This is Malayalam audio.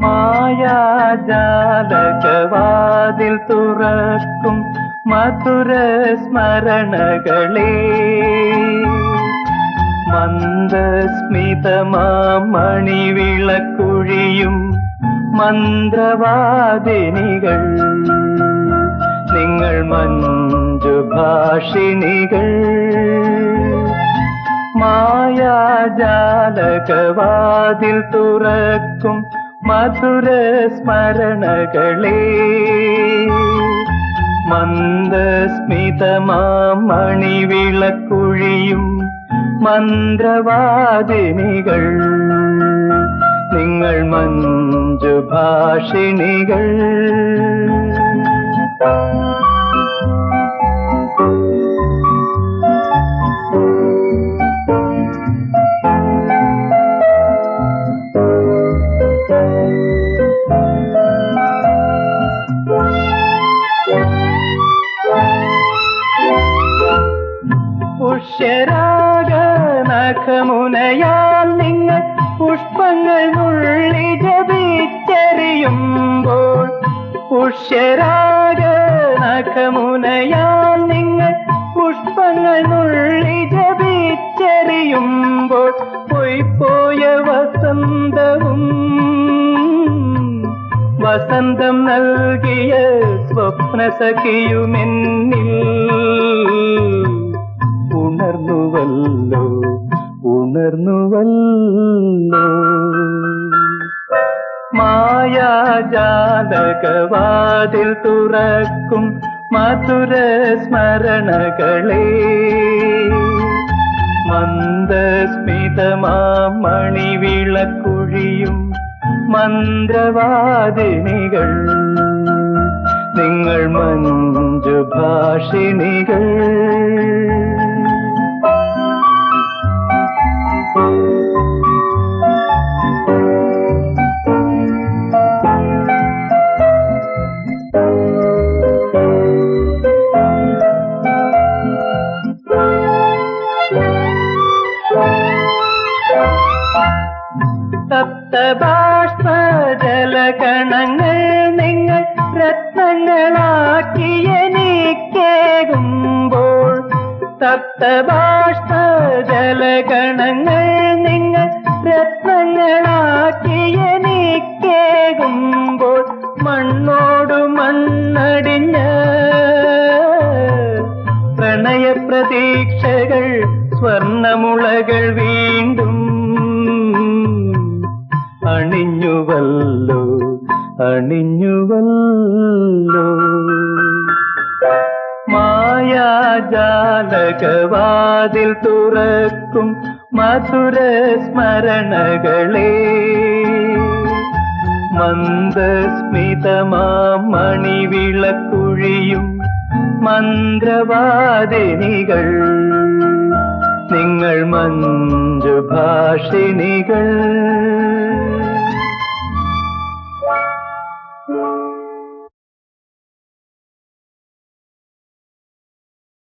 മായാജാലകവാതിൽ തുറക്കും മധുര സ്മരണകളെ. മന്ദസ്മിതമാമണിവിളക്കുഴിയും മന്ത്രവാദിനികൾ. നിങ്ങൾ മഞ്ജുഭാഷിണികൾ. മായാജാലകവാതിൽ തുറക്കും മധുര സ്മരണകളെ മന്ദസ്മിതമാമണിവിളക്കുഴിയും മന്ത്രവാദിനികൾ. നിങ്ങൾ മഞ്ജുഭാഷിണികൾ. നഖമുനയാൽ നിങ്ങൾ പുഷ്പങ്ങൾ നുള്ളി ജപിച്ചെറിയുമ്പോൾ പുഷ്യരാഗ നഖമുനയാൽ നിങ്ങൾ പുഷ്പങ്ങൾ നുള്ളി ജപിച്ചെറിയുമ്പോൾ പോയിപ്പോയ വസന്തവും വസന്തം നൽകിയ സ്വപ്നസഖിയുമെന്നിൽ ഉണർന്നുവല്ലോ. ഉണർന്നുവല്ലോ മായാജാലകവാതിൽ തുറക്കും മധുര സ്മരണകളെ മന്ദസ്മിതമാമണിവിളക്കുഴിയും മന്ത്രവാദിനികൾ. നിങ്ങൾ മഞ്ജുഭാഷിണികൾ. സപ്തബാഷ്പ ജലകണങ്ങൾ നിങ്ങൾ രത്നങ്ങളാക്കി എനിക്കേകുമ്പോൾ സപ്തബാഷ്പ ജലകണങ്ങൾ നിങ്ങൾ രത്നങ്ങളാക്കി എനിക്കേകുമ്പോൾ മണ്ണോട് മണ്ണടിഞ്ഞ പ്രണയപ്രതീക്ഷകൾ സ്വർണമുളകൾ വീണ്ടും അണിഞ്ഞുവല്ലോ. മായാജാലകവാതിൽ തുറക്കും മധുര സ്മരണകളെ. മന്ദസ്മിതമാമണിവിളക്കുഴിയും മന്ത്രവാദിനികൾ. നിങ്ങൾ മഞ്ജുഭാഷിണികൾ.